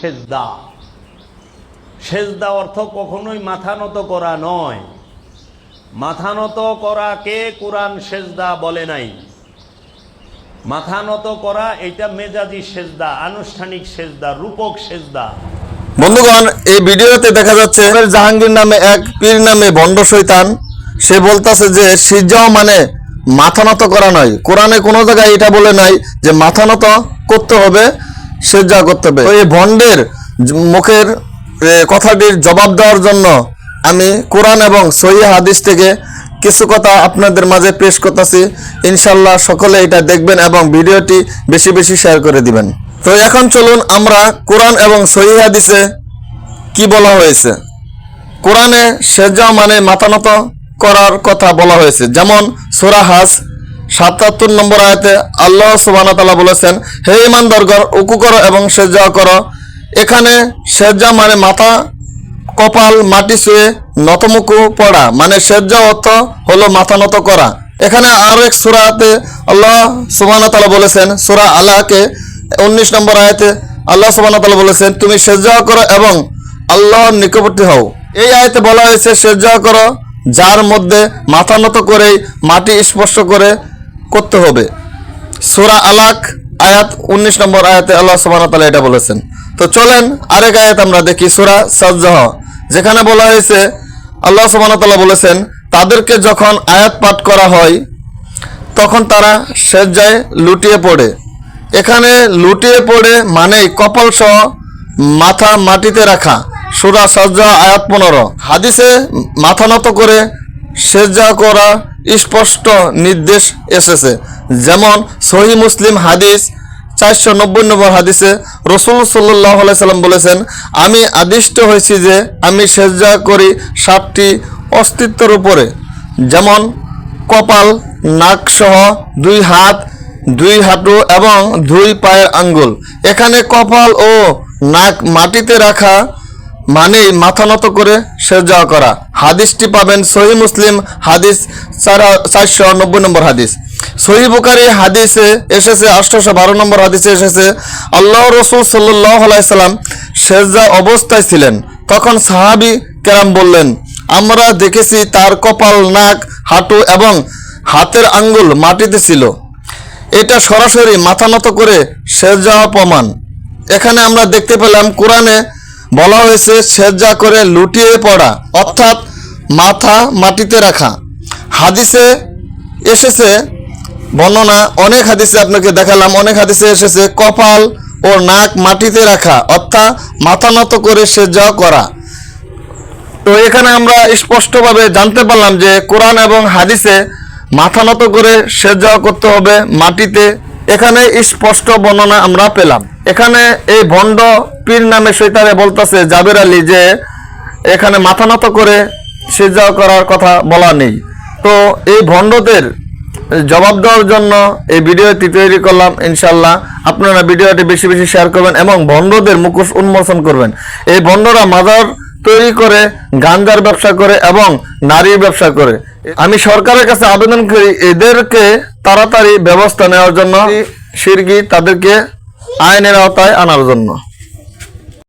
সেজদা। সেজদা অর্থ কখনোই মাথা নত করা নয়। মাথা নত করাকে কোরআন সেজদা বলে নাই। মাথা নত করা এটা মেজাজি সেজদা আনুষ্ঠানিক সেজদা রূপক সেজদা। বন্ধুগণ এই ভিডিওতে দেখা যাচ্ছে জাহাঙ্গীর নামে এক পীর নামে ভণ্ড শৈতান সে বলতাছে যে সিজাও মানে মাথা নত করা নয়। কোরআনে কোনো জায়গায় এটা বলে নাই যে মাথা নত করতে হবে। সেজা করতে হবে। এই ভণ্ডের মুখের কথাটির জবাব দেওয়ার জন্য আমি কোরআন এবং সহি হাদিস থেকে কিছু কথা আপনাদের মাঝে পেশ করতেছি। ইনশাল্লাহ সকলে এটা দেখবেন এবং ভিডিওটি বেশি বেশি শেয়ার করে দিবেন। তো এখন চলুন আমরা কোরআন এবং সহি হাদিসে কি বলা হয়েছে? কোরআনে সেজা মানে মাথানত করার কথা বলা হয়েছে। যেমন সুরা হাস সাতাত্তর নম্বর আয়াতে আল্লাহ সুবাহ বলেছেন, হে ইমান দরগর উকু করো এবং সেজা করো। এখানে সেজা মানে মাথা, কপাল, মাটি শুয়ে নতমুখু পড়া। মানে সেজ্জা অর্থ হলো মাথা নত করা। এখানে আর এক সুরাতে আল্লাহ সুবাহ বলেছেন, সুরা আল্লাহকে উনিশ নম্বর আয়াতে আল্লাহ সুবাহ বলেছেন, তুমি সেজ্জা করো এবং আল্লাহর নিকটবর্তী হও। এই আয়তে বলা হয়েছে সেজ্জা করো যার মধ্যে মাথা নত করেই মাটি স্পর্শ করে করতে হবে। সোরা আলাক, আয়াত উনিশ নম্বর আয়াতে আল্লাহ সুবাহ তালা এটা বলেছেন। তো চলেন আরেক আয়াত আমরা দেখি, সোরা সাজ্জাহ, যেখানে বলা হয়েছে, আল্লাহ সুবাহ তালা বলেছেন, তাদেরকে যখন আয়াত পাঠ করা হয়, তখন তারা সেজ্জায় লুটিয়ে পড়ে। এখানে লুটিয়ে পড়ে মানেই কপাল সহ মাথা মাটিতে রাখা। সুরা সজ্জা আয়াত পনেরো। হাদিসে মাথা নত করে সেজ্জা করা স্পষ্ট নির্দেশ এসেছে। যেমন সহি মুসলিম হাদিস, চারশো নব্বই নম্বর হাদিসে রসুল সাল্লাহ সাল্লাম বলেছেন, আমি আদিষ্ট হয়েছি যে আমি সেজ্জা করি সাতটি অস্তিত্বের উপরে। যেমন কপাল, নাক সহ দুই হাত, দুই হাঁটু এবং দুই পায়ের আঙ্গুল। এখানে কপাল ও নাক মাটিতে রাখা মানেই মাথা নত করে সেজা করা। হাদিসটি পাবেন সহি মুসলিম হাদিস চারশো নব্বই নম্বর হাদিস। সহি বুকারি হাদিসে এসেছে আটশোশো বারো নম্বর হাদিসে এসেছে আল্লাহ রসুল সাল্লাহ আলাইসাল্লাম সেজা অবস্থায় ছিলেন। তখন সাহাবি কেরাম বললেন, আমরা দেখেছি তার কপাল, নাক, হাঁটু এবং হাতের আঙ্গুল মাটিতে ছিল। এটা সরাসরি মাথা নত করে যাওয়া প্রমাণ এখানে আমরা দেখতে পেলাম কোরআনে বলা হয়েছে সেজা করে লুটিয়ে পড়া, অর্থাৎ মাথা মাটিতে রাখা। হাদিসে এসেছে, বর্ণনা, অনেক হাদিসে আপনাকে দেখালাম, অনেক হাদিসে এসেছে, কপাল ও নাক মাটিতে রাখা, অর্থাৎ মাথা নত করে সেজা করা। তো এখানে আমরা স্পষ্টভাবে জানতে পারলাম যে কোরআন এবং হাদিসে মাথা নত করে সেজা করতে হবে মাটিতে। এখানে স্পষ্ট বর্ণনা আমরা পেলাম। এখানে এই ভণ্ড পীর নামে শৈতানে বলতেছে জাবের আলী যে এখানে মাথা নত করে সেজা করার কথা বলা নেই। তো এই ভণ্ডদের জবাব দেওয়ার জন্য এই ভিডিওটি তৈরি করলাম ইনশাল্লাহ আপনারা ভিডিওটি বেশি বেশি শেয়ার করবেন এবং ভণ্ডদের মুখোশ উন্মোচন করবেন। এই ভণ্ডরা মাজার তৈরি করে গাঞ্জার ব্যবসা করে এবং নারীর ব্যবসা করে। আমি সরকারের কাছে আবেদন করি, এদেরকে তাড়াতাড়ি ব্যবস্থা নেওয়ার জন্য। সিরগি তাদেরকে আইনের আওতায় আনার জন্য।